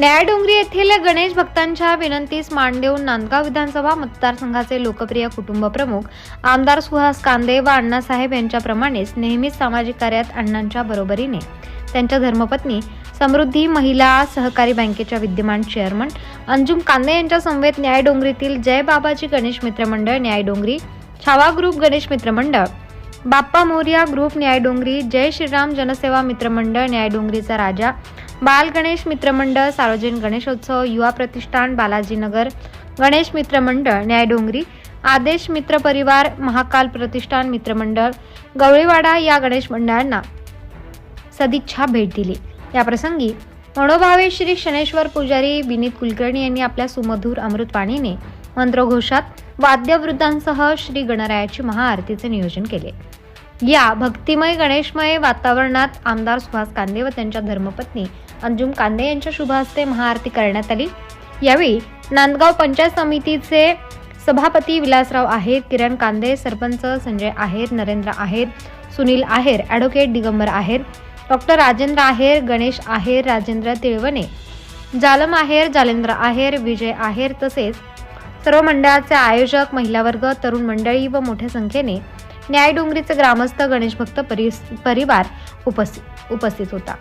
न्यायडोंगरी येथील गणेश भक्तांच्या विनंतीस मान देऊन नांदगाव विधानसभा मतदारसंघाचे लोकप्रिय कुटुंब प्रमुख आमदार सुहास कांदे व अण्णासाहेब यांच्याप्रमाणेच नेहमीच सामाजिक कार्यात अण्णांच्या बरोबरीने. त्यांच्या धर्मपत्नी समृद्धी महिला सहकारी बँकेच्या विद्यमान चेअरमन अंजुम कांदे यांच्या समवेत न्यायडोंगरीतील जय बाबाजी गणेश मित्रमंडळ न्यायडोंगरी छावा ग्रुप गणेश मित्रमंडळ बाप्पा मोर्या ग्रुप न्यायडोंगरी जय श्रीराम जनसेवा मित्रमंडळ न्यायडोंगरीचा राजा बाल गणेश मित्रमंडळ सार्वजनिक गणेशोत्सव युवा प्रतिष्ठान बालाजीनगर गणेश मित्रमंडळ न्यायडोंगरी आदेश मित्र परिवार महाकाल प्रतिष्ठान मित्रमंडळ गवळीवाडा या गणेश मंडळांना सदिच्छा भेट दिली. याप्रसंगी मनोभावे श्री शनेश्वर पुजारी विनीत कुलकर्णी यांनी आपल्या सुमधूर अमृतवाणीने मंत्रघोषात वाद्यवृद्धांसह श्री गणरायाची महाआरतीचे नियोजन केले. या भक्तिमय गणेशमय वातावरणात आमदार सुहास कांदे व त्यांच्या धर्मपत्नी अंजुम कांदे यांच्या शुभ हस्ते महाआरती करण्यात आली. यावेळी नांदगाव पंचायत समितीचे सभापती विलासराव आहेर किरण कांदे सरपंच संजय आहेर नरेंद्र आहेर सुनील आहेर ॲडव्होकेट दिगंबर आहेर डॉक्टर राजेंद्र आहेर गणेश आहेर राजेंद्र तिळवणे जालम आहेर जालेंद्र आहेर विजय आहेर तसेच सर्व मंडळाचे आयोजक महिला वर्ग तरुण मंडळी व मोठ्या संख्येने न्यायडोंगरीचे ग्रामस्थ गणेश भक्त परिस परिवार उपस्थित उपस्थित होता.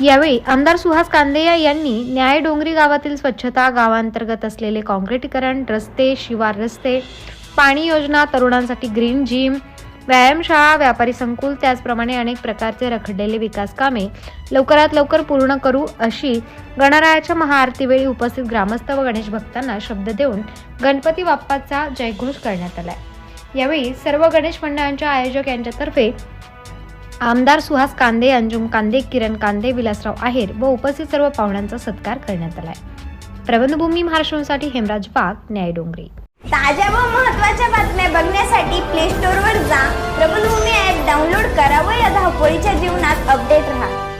यावेळी आमदार सुहास कांदेया यांनी न्याय डोंगरी गावातील स्वच्छता गावांतर्गत असलेले काँक्रिटीकरण रस्ते शिवार रस्ते पाणी योजना तरुणांसाठी ग्रीन जिम व्यायामशाळा व्यापारी संकुल त्याचप्रमाणे अनेक प्रकारचे रखडलेले विकास कामे लवकरात लवकर पूर्ण करू अशी गणरायाच्या महाआरतीवेळी उपस्थित ग्रामस्थ व गणेश भक्तांना शब्द देऊन गणपती बाप्पाचा जयघोष करण्यात आला यावेळी सर्व गणेश मंडळांच्या आयोजक यांच्यातर्फे आमदार सुहास कांदे अंजुम कांदे किरण कांदे विलासराव आहेर व उपस्थित सर्व पाहुण्यांचा सत्कार करण्यात आलाय. प्रबंधभूमी महाराष्ट्रासाठी हेमराज पाक न्यायडोंगरी ताज्या व महत्त्वाच्या बातम्या बघण्यासाठी प्ले स्टोअरवर जा. प्रबंधभूमी ऍप डाउनलोड करा व या धावपळीच्या जीवनात अपडेट राहा.